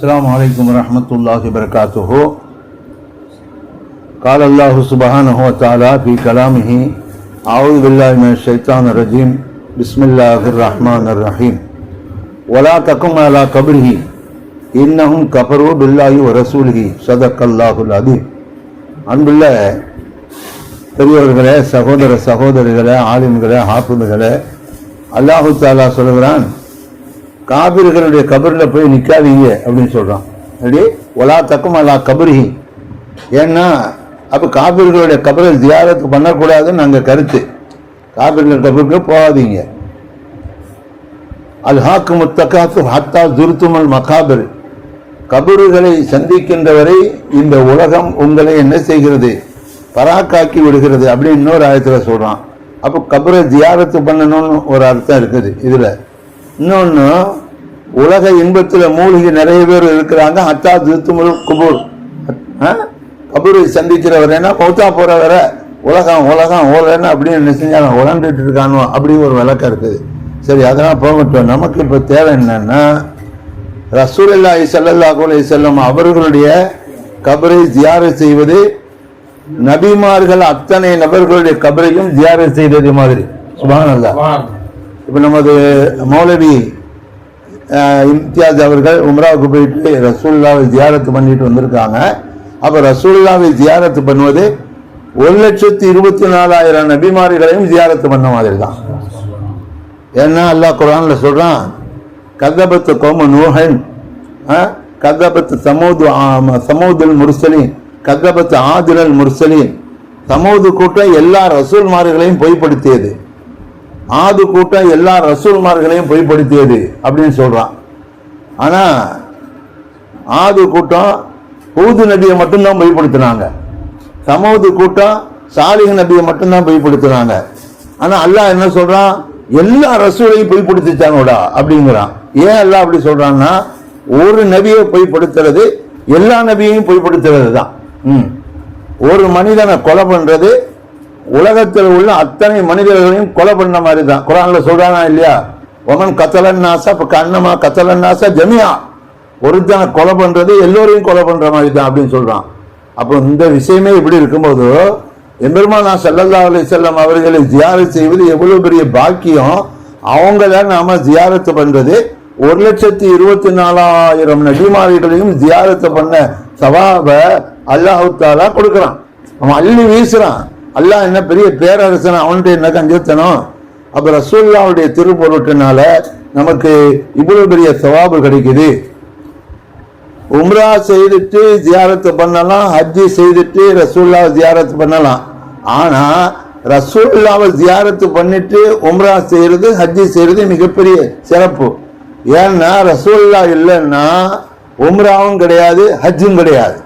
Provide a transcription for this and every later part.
السلام عليكم ورحمة الله وبركاته قال الله سبحانه وتعالى في كلامه أعوذ بالله من الشيطان الرجيم بسم الله الرحمن الرحيم ولا تقم على قبره إنهم كفروا بالله ورسوله صدق الله العظيم அன்புள்ள பெரியவர்களே சகோதர சகோதரிகளே ஆலிம்களே ஹாஃபிதுகளே அல்லாஹு தாலா சொல்லுகிறான் காபிர்களுடைய கபரில் போய் நிற்காதீங்க அப்படின்னு சொல்கிறான் அப்படி ஒலா தக்கும் அல்லா கபரி ஏன்னா அப்போ காபிர்களுடைய கபரை தியாரத்து பண்ணக்கூடாதுன்னு நாங்கள் கருத்து. காபிர்கள் கபருக்கு போகாதீங்க. அல் ஹாக்கு முத்தகாத்து ஹத்தா துருத்துமல் மகாபர். கபறுகளை சந்திக்கின்றவரை இந்த உலகம் உங்களை என்ன செய்கிறது? பராக்காக்கி விடுகிறது அப்படின்னு இன்னொரு ஆயத்தில் சொல்கிறான் அப்போ கபரை தியாரத்து பண்ணணும்னு ஒரு அர்த்தம் இருக்குது. இதில் இன்னொன்று உலக இன்பத்தில் மூழ்கி நிறைய பேர் இருக்கிறாங்க. ஹத்தா திருத்துமுல் குபூர். கபூரை சந்திக்கிறவர் என்ன? பௌத்தா போறவர. உலகம் உலகம் ஓலன்னு அப்படின்னு செஞ்சாலும் செஞ்சாங்க உழந்துட்டு இருக்கானோ அப்படி ஒரு விளக்கம் இருக்குது. சரி அதெல்லாம் போகட்டும். நமக்கு இப்போ தேவை என்னன்னா ரசூலுல்லாஹி இசல்லா அலைஹி செல்லம் அவர்களுடைய கபரை தியார செய்வது நபிமார்கள் அத்தனை நபர்களுடைய கபரையும் தியார செய்தது மாதிரி. சுபானல்லா இப்போ நமது மௌலவி இம்தியாஜ் இம்தியாஸ் அவர்கள் உம்ராவுக்கு போயிட்டு ரசூல்லாவை ஜியாரத்து பண்ணிட்டு வந்திருக்காங்க. அப்போ ரசூல்லாவை ஜியாரத்து பண்ணுவது ஒரு லட்சத்தி இருபத்தி நாலாயிரம் நபிமார்களையும் ஜியாரத்து பண்ண மாதிரி தான். ஏன்னா அல்லாஹ் குரான்ல சொல்கிறான் கதபத்து கோம நூஹன் கதபத்து சமூது சமூதுல் முர்சலின் கதபத்து ஆதிரல் முர்சலின். சமூது கூட்டம் எல்லா ரசூல்மார்களையும் பொய்ப்படுத்தியது. ஆது கூட்டம் எல்லா ரசூல்மார்களையும் பொய்ப்படுத்தியது அப்படின்னு சொல்றான். ஆனா ஆது கூட்டம் ஊது நபியை மட்டும்தான் பொய்ப்படுத்தினாங்க. சமூது கூட்டம் சாலிக நபியை மட்டும்தான் பொய்ப்படுத்தினாங்க. ஆனா அல்லாஹ் என்ன சொல்றான்? எல்லா ரசூலையும் பொய்ப்படுத்திச்சாங்கடா அப்படிங்கிறான். ஏன் அல்லாஹ் அப்படி சொல்றான்னா ஒரு நபியை பொய்ப்படுத்துறது எல்லா நபியையும் பொய்ப்படுத்துறது தான் ம். ஒரு மனிதனை கொலை பண்றது உலகத்தில் உள்ள அத்தனை மனிதர்களையும் கொலை பண்ண மாதிரி தான் குரான்ல சொல்றானா இல்லையா? ஒமன் கத்தலன் நாசா இப்ப கண்ணமா கத்தலன் நாசா ஜமியா. ஒருத்தனை கொலை பண்றது எல்லோரையும் கொலை பண்ற மாதிரி தான் அப்படின்னு சொல்றான். அப்போ இந்த விஷயமே இப்படி இருக்கும்போது எம்பெருமானா ஸல்லல்லாஹு அலி செல்லம் அவர்களை ஜியாரத் செய்வது எவ்வளவு பெரிய பாக்கியம்? அவங்கள நாம ஜியாரத்து பண்றது ஒரு லட்சத்தி இருபத்தி நாலாயிரம் நடிமாரிகளையும் ஜியாரத்தை பண்ண சவாப அல்லாஹு தாலா கொடுக்குறான். அவன் அள்ளி வீசுறான். அல்லாஹ் என்ன பெரிய பேரரசன்? அவன்கிட்ட என்ன கஞ்சத்தனம் அப்ப ரசூல்லாவுடைய திருப்பொருட்டினால நமக்கு இவ்வளவு பெரிய சவாபு கிடைக்குது. உம்ரா செய்துட்டு ஜியாரத்து பண்ணலாம் ஹஜ்ஜி செய்துட்டு ரசூல்லாவை ஜியாரத்து பண்ணலாம். ஆனா ரசூல்லாவை ஜியாரத்து பண்ணிட்டு உம்ரா செய்யறது ஹஜ்ஜி செய்யறது மிகப்பெரிய சிறப்பு. ஏன்னா ரசூல்லா இல்லைன்னா உம்ராவும் கிடையாது ஹஜ்ஜும் கிடையாது.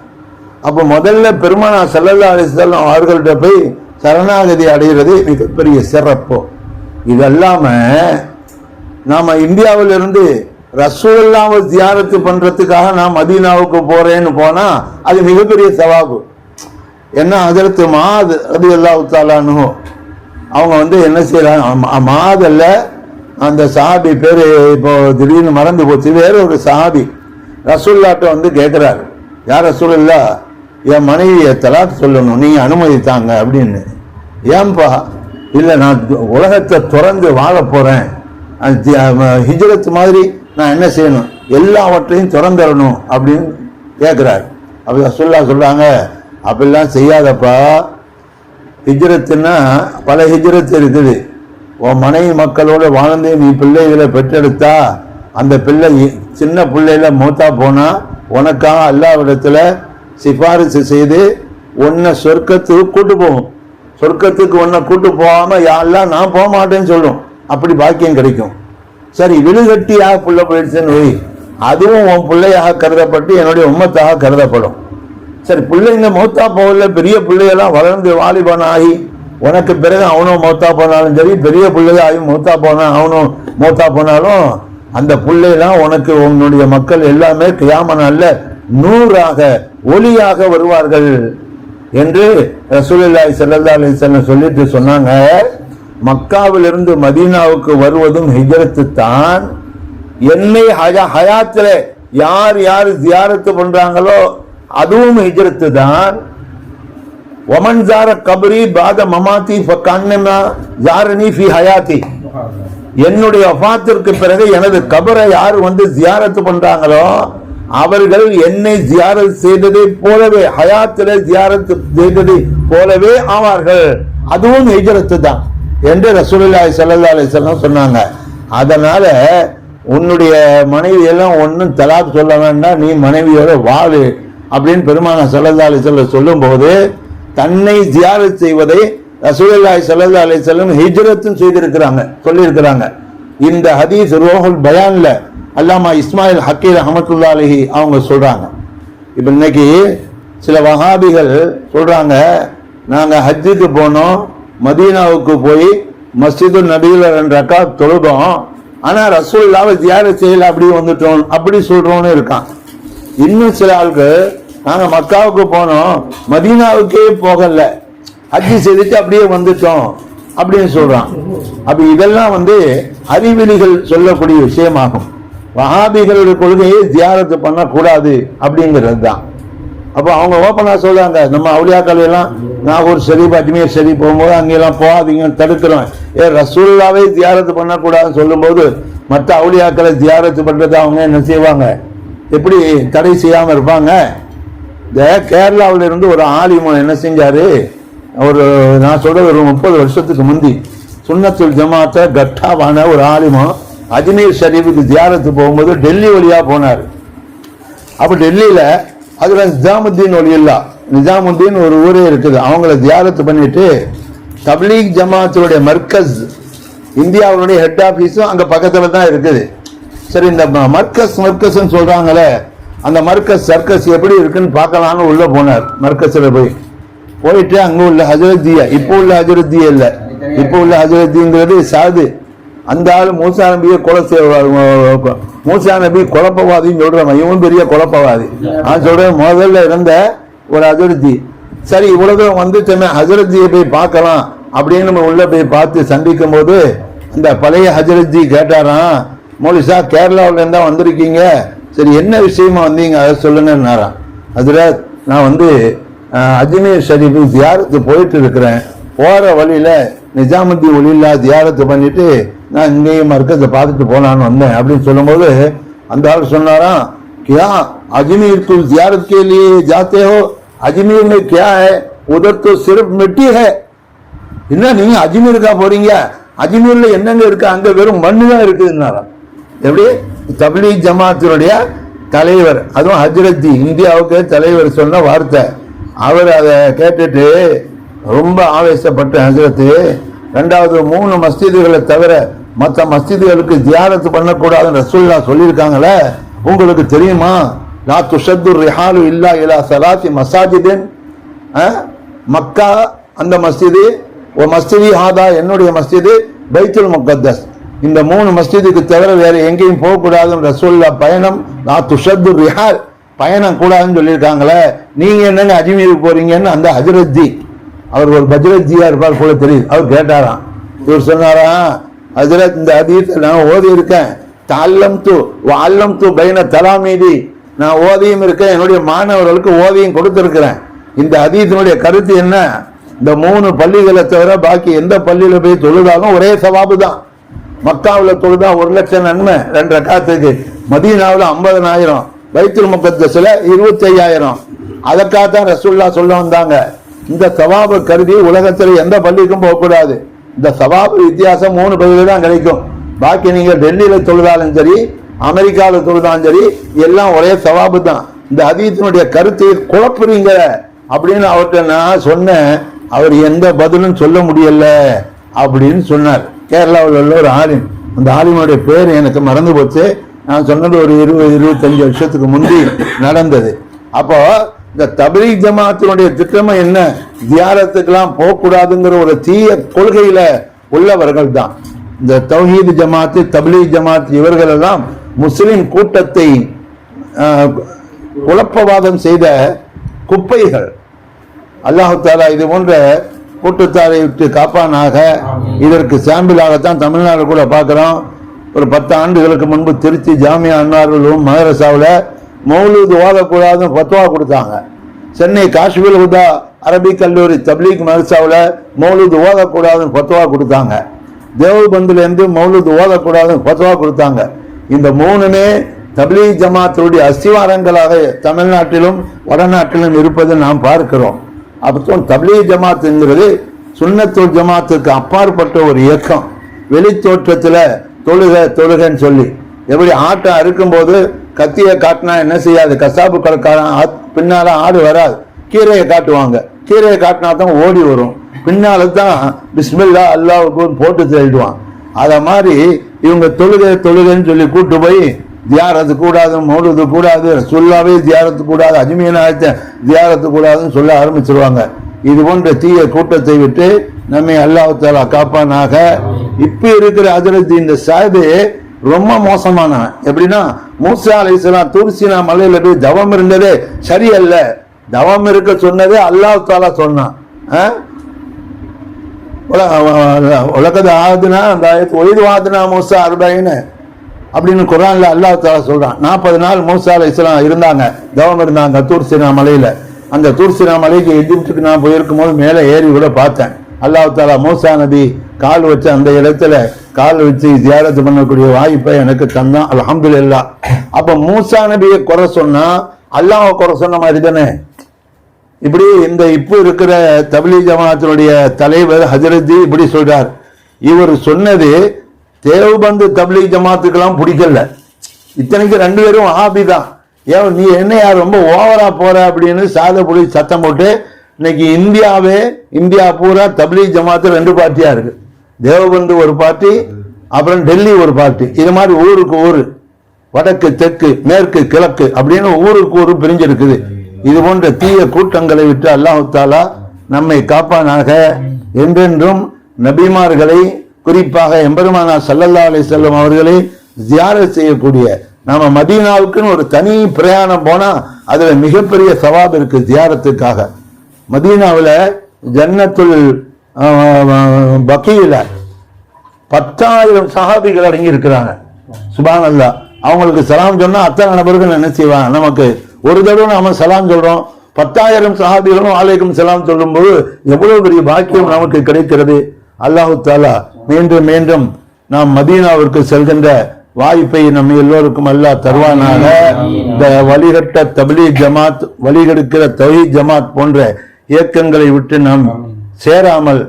அப்போ முதல்ல பெருமானா செல்லல்லா அலிஸ்லாம் அவர்கள்ட்ட போய் சரணாகதி அடைகிறது மிகப்பெரிய சிறப்பு. இதல்லாம நாம இந்தியாவிலிருந்து ரசூல்லாவை தியானத்து பண்றதுக்காக நான் மதீனாவுக்கு போறேன்னு போனா அது மிகப்பெரிய சவாபு. என்ன அதற்கு மாது அது எல்லா உத்தாலானு அவங்க வந்து என்ன செய்யறாங்க மாதல்ல அந்த சஹாபி பேரு இப்போ திடீர்னு மறந்து போச்சு. வேற ஒரு சஹாபி ரசூல்லாட்ட வந்து கேட்கிறாரு யார் ரசூலுல்லா என் மனைவியை தலாக் சொல்லணும் நீங்க அனுமதி தாங்க அப்படின்னு. ஏன்பா? இல்லை நான் உலகத்தை துறந்து வாழ போறேன். அது மாதிரி நான் என்ன செய்யணும்? எல்லாவற்றையும் திறந்துடணும் அப்படின்னு கேட்குறாரு அப்படி சொல்லா சொல்றாங்க அப்படிலாம் செய்யாதப்பா. ஹிஜரத்துன்னா பல ஹிஜ்ரத் இருக்குது. உன் மனைவி மக்களோட வாழ்ந்து நீ பிள்ளைகளை பெற்றெடுத்தா அந்த பிள்ளை சின்ன பிள்ளையில மூத்தா போனா உனக்காக அல்லாவிடத்துல சிபாரிசு செய்து உன்னை சொர்க்கத்துக்கு கூட்டு போகும். சொர்க்கத்துக்கு உன்னை கூட்டு போகாம யாரெல்லாம் நான் போக மாட்டேன்னு சொல்லும். அப்படி பாக்கியம் கிடைக்கும். சரி விழுகட்டியாக புள்ள போயிடுச்சுன்னு வை. அதுவும் உன் பிள்ளையாக கருதப்பட்டு என்னுடைய உம்மத்தாக கருதப்படும். சரி பிள்ளைங்க மௌத்தா போகல பெரிய பிள்ளையெல்லாம் வளர்ந்து வாலிபன் ஆகி உனக்கு பிறகு அவனும் மௌத்தா போனாலும் சரி பெரிய பிள்ளையாகி மௌத்தா போனா அவனும் மௌத்தா போனாலும் அந்த பிள்ளையெல்லாம் உனக்கு உன்னுடைய மக்கள் எல்லாமே கியாம நாள்ல நூறாக ஒளியாக வருவார்கள் என்று ரசூலுல்லாஹி செல்லல்லா அலைஹி சொல்லிட்டு சொன்னாங்க. மக்காவிலிருந்து மதீனாவுக்கு வருவதும் ஹிஜரத்து தான். என்னை ஹயா- ஹயாத்தில் யார் யார் ஜியாரத்து பண்றாங்களோ அதுவும் ஹிஜரத்து தான். ஒமன் ஜார கபரி பாத மமாத்தி ஜாரணி ஃபி ஹயாத்தி. என்னுடைய அஃபாத்திற்கு பிறகு எனது கபரை யார் வந்து ஜியாரத்து பண்றாங்களோ அவர்கள் என்னை ஜியாரத் செய்ததை போலவே ஹயாத்தில ஜியாரத் செய்ததை போலவே ஆவார்கள். அதுவும் ஹிஜரத்து தான். என்று ரசூலுல்லாய் சல்லா அலைஹி சொன்னாங்க. அதனால உன்னுடைய மனைவி எல்லாம் ஒன்றும் தலாக் சொல்ல வேண்டாம் நீ மனைவியோட வாழு அப்படின்னு பெருமான ஸல்லல்லாஹு அலைஹி சொல்லும்போது தன்னை ஜியாரத் செய்வதை ரசூலுல்லாய் சல்லா அலைஹி வஸல்லம் செய்திருக்கிறாங்க சொல்லியிருக்கிறாங்க. இந்த ஹதீஸ் ரோஹுல் பயான்ல அல்லாமா இஸ்மாயில் ஹக்கீர் ரஹமத்துல்லா அலைஹி அவங்க சொல்றாங்க. இப்போ இன்னைக்கு சில வகாபிகள் சொல்றாங்க நாங்கள் ஹஜ்ஜுக்கு போனோம் மதீனாவுக்கு போய் மஸ்ஜிது நபியில் ரெண்டு ரக்கா தொழுதோம். ஆனால் ரசூல்லாவை ஜியாரத் செய்யல அப்படி வந்துட்டோம் அப்படி சொல்கிறோன்னு இருக்கான். இன்னும் சில ஆளுக்கு நாங்கள் மக்காவுக்கு போனோம் மதீனாவுக்கே போகல. ஹஜ்ஜி செய்துட்டு அப்படியே வந்துட்டோம் அப்படின்னு சொல்றான். அப்ப இதெல்லாம் வந்து அறிவிலிகள் சொல்லக்கூடிய விஷயமாகும். வஹாபிகளுடைய கொள்கையை தியாரத்து பண்ணக்கூடாது அப்படிங்கிறது தான் அப்போ அவங்க ஓப்பனாக சொல்கிறாங்க நம்ம அவுளியாக்கள் எல்லாம் நாகூர் ஷெரீப் அஜ்மீர் ஷெரீப் போகும்போது அங்கெல்லாம் போகாதீங்கன்னு தடுக்கிறோம். ஏ ரசூல்லாவே தியாரத்து பண்ணக்கூடாதுன்னு சொல்லும்போது மற்ற அவுளியாக்களை தியாரத்து பண்ணுறது அவங்க என்ன செய்வாங்க? எப்படி தடை செய்யாமல் இருப்பாங்க? இந்த கேரளாவிலிருந்து ஒரு ஆலிமன் என்ன செஞ்சார்? ஒரு நான் சொல்கிறது ஒரு முப்பது வருஷத்துக்கு முந்தி. சுன்னத்துல் ஜமாத்த கட்டாவான ஒரு ஆலிமம் அஜ்மீர் ஷரீஃபுக்கு தியானத்து போகும்போது டெல்லி வழியாக போனார். அப்போ டெல்லியில் அதில் நிஜாமுத்தீன் ஒலியில்லா நிஜாமுத்தீன் ஒரு ஊரே இருக்குது. அவங்கள தியாரத்து பண்ணிட்டு தப்லீக் ஜமாத்துடைய மர்க்கஸ் இந்தியாவுடைய ஹெட் ஆஃபீஸும் அங்கே பக்கத்தில் தான் இருக்குது. சரி இந்த ம- மர்க்கஸ்ன்னு சொல்கிறாங்களே அந்த மர்கஸ் சர்க்கஸ் எப்படி இருக்குன்னு பார்க்கலான்னு உள்ளே போனார். மர்க்கஸில் போய். போயிட்டு அங்கே உள்ள ஹஜரத்தியா இப்போ உள்ள ஹஜரத்தியா இல்லை. இப்போ உள்ள ஹஜரத்திங்கிறது சாது. அந்த ஆள் மூசா நபியை கொலை மூசா நபி குழப்பவாதின்னு சொல்றான். இவன் பெரிய குழப்பவாதி. நான் சொல்றேன் முதல்ல இருந்த ஒரு ஹஜரத்தி சரி இவ்வளவு தூரம் வந்துட்டோமே ஹஜரத்ஜியை போய் பார்க்கலாம் அப்படின்னு நம்ம உள்ள போய் பார்த்து சந்திக்கும் போது அந்த பழைய ஹஜரத்ஜி கேட்டாராம் மோலிசா கேரளாவுல இருந்தா வந்திருக்கீங்க. சரி என்ன விஷயமா வந்தீங்க? அதை சொல்லுங்கன்னாராம். ஹஜரத் நான் வந்து அஜ்மீர் ஷரீஃபு தியாரத்து போயிட்டு இருக்கிறேன். போற வழியில நிஜாமுத்தி ஒளியில்லா தியாரத்து பண்ணிட்டு நான் இங்கேயும் மர்க்கத்தை பார்த்துட்டு போனான்னு வந்தேன். அப்படின்னு சொல்லும்போது அந்த ஆள் சொன்னாராம் கியா அஜ்மீர் தூ ஜியாரத் கே லியே ஜாத்தே ஹோ? அஜ்மீர் மே கியா ஹே? உதர் தூ சிறப் மெட்டி ஹே. என்ன நீங்க அஜ்மீருக்கா போறீங்க? அஜ்மீர்ல என்னங்க இருக்கு? அங்க வெறும் மண்ணு தான் இருக்குதுன்னாராம் எப்படி? தபிலி ஜமாத்தினுடைய தலைவர் அதுவும் ஹஜ்ரத்தி இந்தியாவுக்கு தலைவர் சொன்ன வார்த்தை. அவர் அதை கேட்டுட்டு ரொம்ப ஆவேசப்பட்ட ஹஜரத்து ரெண்டாவது மூணு மஸ்ஜிதுகளை தவிர மற்ற மஸ்ஜிதுகளுக்கு தியானத்து பண்ணக்கூடாதுன்னு ரசூல்லா சொல்லியிருக்காங்களே உங்களுக்கு தெரியுமா? லா துஷத்து ரிஹாலு இல்லா இலா சலாத்தி மசாஜிதின் மக்கா அந்த மஸ்ஜிது ஓ மஸ்ஜிதி ஹாதா என்னுடைய மஸ்ஜிது பைத்துல் முகத்தஸ் இந்த மூணு மஸ்ஜிதுக்கு தவிர வேற எங்கேயும் போகக்கூடாதுன்னு ரசூல்லா பயணம் நான் துஷத்து ரிஹால் பயணம் கூடாதுன்னு சொல்லியிருக்காங்களே. நீங்க என்னங்க அஜ்மீருக்கு போறீங்கன்னு அந்த ஹஜரத்ஜி அவர் ஒரு பஜ்ரத்ஜியா இருப்பார் போல தெரியுது. அவர் கேட்டாராம். இவர் சொன்னாராம் ஹஜரத் இந்த ஹதீஸை நான் ஓதி இருக்கேன் தால்லம் தூ வால்லம் தூ பைன தலாமீதி. நான் ஓதியும் இருக்கேன். என்னுடைய மாணவர்களுக்கு ஓதியும் கொடுத்துருக்கிறேன். இந்த ஹதீஸினுடைய கருத்து என்ன? இந்த மூணு பள்ளிகளை தவிர பாக்கி எந்த பள்ளியில் போய் தொழுதாலும் ஒரே சவாபு தான். மக்காவில் தொழுதா ஒரு லட்சம் நன்மை ரெண்டு ரக்காத்துக்கு. மதீனாவில் ஐம்பதனாயிரம். பைத்துல் சில இருபத்தி ஐயாயிரம் அதற்காகத்தான் ரசுல்லா சொல்ல வந்தாங்க. இந்த சவாபு கருதி உலகத்தில் எந்த பள்ளிக்கும் போகக்கூடாது இந்த சவாபு வித்தியாசம் மூணு பகுதியில் தான் கிடைக்கும். பாக்கி நீங்கள் டெல்லியில் தொழுதாலும் சரி அமெரிக்காவில் தொழுதாலும் சரி எல்லாம் ஒரே சவாபு தான். இந்த அதீத்தினுடைய கருத்தை குழப்புறீங்க அப்படின்னு அவர்கிட்ட நான் சொன்னேன். அவர் எந்த பதிலும் சொல்ல முடியல அப்படின்னு சொன்னார். கேரளாவில் உள்ள ஒரு ஆலிம். அந்த ஆலிமுடைய பேர் எனக்கு மறந்து போச்சு. நான் சொன்னது ஒரு இருபது இருபத்தஞ்சு வருஷத்துக்கு முந்தி நடந்தது. அப்போ இந்த தபலீக் ஜமாத்தினுடைய திட்டமே என்ன? தியாரத்துக்கெல்லாம் போகக்கூடாதுங்கிற ஒரு தீய கொள்கையில உள்ளவர்கள் தான். இந்த தௌஹீத் ஜமாத்து தப்லீக் ஜமாத் இவர்கள் எல்லாம் முஸ்லிம் கூட்டத்தை குழப்பவாதம் செய்த குப்பைகள். அல்லாஹு தாலா இது போன்ற கூட்டுத்தாரை விட்டு காப்பானாக. இதற்கு சாம்பிளாகத்தான் தமிழ்நாடு கூட பார்க்கிறோம். ஒரு பத்து ஆண்டுகளுக்கு முன்பு திருச்சி ஜாமியா அன்னார்களும் மதரசாவில் மௌலூது ஓதக்கூடாதுன்னு ஃபத்வா கொடுத்தாங்க. சென்னை காஷ்மீர் உதா அரபிக் கல்லூரி தப்லீக் மதர்சாவில் மௌலூது ஓதக்கூடாதுன்னு ஃபத்வா கொடுத்தாங்க. தேவபந்துலேருந்து மௌலூது ஓதக்கூடாதுன்னு ஃபத்வா கொடுத்தாங்க. இந்த மூணுமே தப்லீக் ஜமாத்துடைய அஸ்திவாரங்களாக தமிழ்நாட்டிலும் வடநாட்டிலும் இருப்பதை நாம் பார்க்கிறோம். அப்போ தப்லீக் ஜமாத்துங்கிறது சுண்ணத்தூர் ஜமாத்துக்கு அப்பாற்பட்ட ஒரு இயக்கம். வெளித்தோற்றத்தில் தொழுக தொழுகன்னு சொல்லி. எப்படி ஆட்டை அறுக்கும்போது கத்தியை காட்டினா என்ன செய்யாது? கசாப்பு கடைக்காரன் ஆத்- பின்னால ஆடு வராது. கீரையை காட்டுவாங்க. கீரையை காட்டினா தான் ஓடி வரும். பின்னால தான் பிஸ்மில்லா அல்லாவுக்கு போட்டு தேடிடுவான். அத மாதிரி இவங்க தொழுகை தொழுகைன்னு சொல்லி கூட்டு போய் தியாரத்து கூடாது மௌலுது கூடாது சொல்லாவே தியாரத்து கூடாது அஜ்மீனாயத்தை தியாரத்து கூடாதுன்னு சொல்ல ஆரம்பிச்சிருவாங்க. இது போன்ற தீய கூட்டத்தை விட்டு நம்மை அல்லாஹ் காப்பானாக. இப்ப இருக்கிற அதிரத்தி இந்த சாது ரொம்ப மோசமான. எப்படின்னா மூசா அலைசலாம் தூர்சினா மலையில போய் தவம் இருந்ததே சரியல்ல. தவம் இருக்க சொன்னதே அல்லாஹ் தாலா சொன்னான். ஆ? உல- ஆகுதுன்னா அந்த ஒய்து வாதுனா மூசா அறுபைன்னு அப்படின்னு குரான்ல அல்லாஹ் தாலா சொல்றான். நாற்பது நாள் மூசா அலைஹிஸ்ஸலாம் இருந்தாங்க. தவம் இருந்தாங்க தூர்சினா மலையில. அந்த தூர்சினா மலைக்கு எகிப்துக்கு நான் போயிருக்கும் போது மேலே ஏறி கூட பார்த்தேன். அல்லாஹ் தாலா மூசா நபி கால் வச்ச அந்த இடத்துல கால் வச்சு தியாரத்து பண்ணக்கூடிய வாய்ப்பை எனக்கு தந்தான். அல்ஹம்துலில்லாஹ் அப்ப மூசா நபியை குறை சொன்னா அல்லாஹ்வை குறை சொன்ன மாதிரி தானே? இப்படி இந்த இப்போ இருக்கிற தபிலி ஜமாத்தினுடைய தலைவர் ஹஜரத்தி இப்படி சொல்றார். இவர் சொன்னது தேவபந்து தபிலி ஜமாத்துக்கெல்லாம் பிடிக்கல. இத்தனைக்கு ரெண்டு பேரும் ஹாபி தான். ஏன் நீ என்னையா ரொம்ப ஓவரா போற அப்படின்னு சாத புடி சத்தம் போட்டு இன்னைக்கு இந்தியாவே இந்தியா பூரா தபிலி ஜமாத்து ரெண்டு பார்ட்டியா இருக்கு. தேவபந்து ஒரு பார்ட்டி அப்புறம் டெல்லி ஒரு பார்ட்டி இது மாதிரி ஊருக்கு ஊர். வடக்கு தெற்கு மேற்கு கிழக்கு அப்படின்னு ஊருக்கு ஊர் பிரிஞ்சிருக்குது. இது போன்ற தீய கூட்டங்களை விட்டு அல்லாஹாலா நம்மை காப்பானாக என்றென்றும் நபிமார்களை குறிப்பாக எம்பெருமானா சல்லல்லா அலி செல்லம் அவர்களை தியார செய்யக்கூடிய நாம மதீனாவுக்குன்னு ஒரு தனி பிரயாணம் போனா அதுல மிகப்பெரிய சவாப் இருக்கு தியாரத்துக்காக மதீனாவில் ஜன்னத்துள் பக்கியில பத்தாயிரம் சஹாபிகள் அடங்கி இருக்கிறாங்க சுபான் அல்லா அவங்களுக்கு சலாம் சொன்னா அத்தனை நபர்கள் என்ன செய்வாங்க? நமக்கு ஒரு தடவை நாம சலாம் சொல்றோம். பத்தாயிரம் சஹாபிகளும் ஆலைக்கும் சலாம் சொல்லும்போது எவ்வளவு பெரிய பாக்கியம் நமக்கு கிடைக்கிறது? அல்லாஹு தாலா மீண்டும் மீண்டும் நாம் மதீனாவிற்கு செல்கின்ற வாய்ப்பை நம்ம எல்லோருக்கும் அல்லாஹ் தருவானாக. இந்த வழிகட்ட தபிலி ஜமாத் வழிகெடுக்கிற தொகை ஜமாத் போன்ற இயக்கங்களை விட்டு நாம் சேராமல்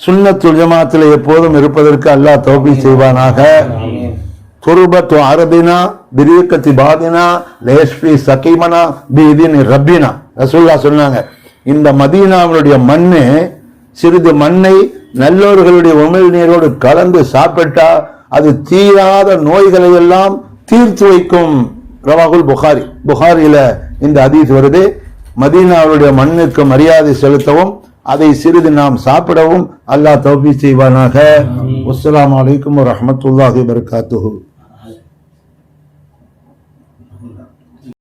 சுன்னத்துல் ஜமாத்தில் எப்போதும் இருப்பதற்கு அல்லாஹ் தௌபி செய்வானாக. துருபத்து அரபினா பிரியக்கத்தி பாதினா லேஷ்பி சகீமனா பீதின் ரப்பினா. ரசூல்லா சொன்னாங்க இந்த மதீனாவினுடைய மண்ணு சிறிது மண்ணை நல்லோர்களுடைய உமிழ் நீரோடு கலந்து சாப்பிட்டா அது தீராத நோய்களை எல்லாம் தீர்த்து வைக்கும். ரவாகுல் புகாரி. புகாரியில இந்த ஹதீஸ் வருது. மதீனாவுடைய மண்ணுக்கு மரியாதை செலுத்தவும் அதை சிறிது நாம் சாப்பிடவும் அல்லாஹ் தௌபி செய்வானாக. அஸ்ஸலாமு அலைக்கும் வரஹ்மத்துல்லாஹி வபரகாத்துஹு.